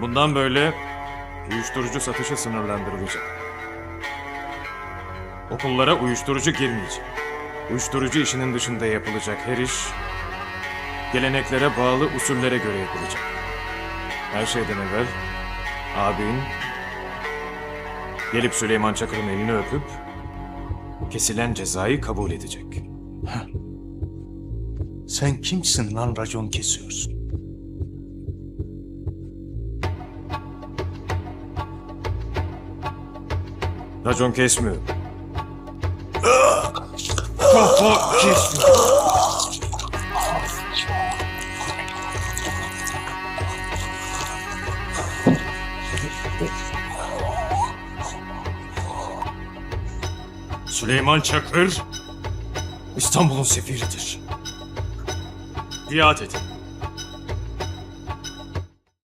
Bundan böyle uyuşturucu satışı sınırlandırılacak. Okullara uyuşturucu girmeyecek. Uyuşturucu işinin dışında yapılacak her iş geleneklere bağlı usullere göre yapılacak. Her şeyden evvel abin gelip Süleyman Çakır'ın elini öpüp kesilen cezayı kabul edecek. Sen kimsin lan racon kesiyorsun? Racon kesmiyor. Kafa kesiyor. Süleyman Çakır İstanbul'un sefiridir. Biat edin.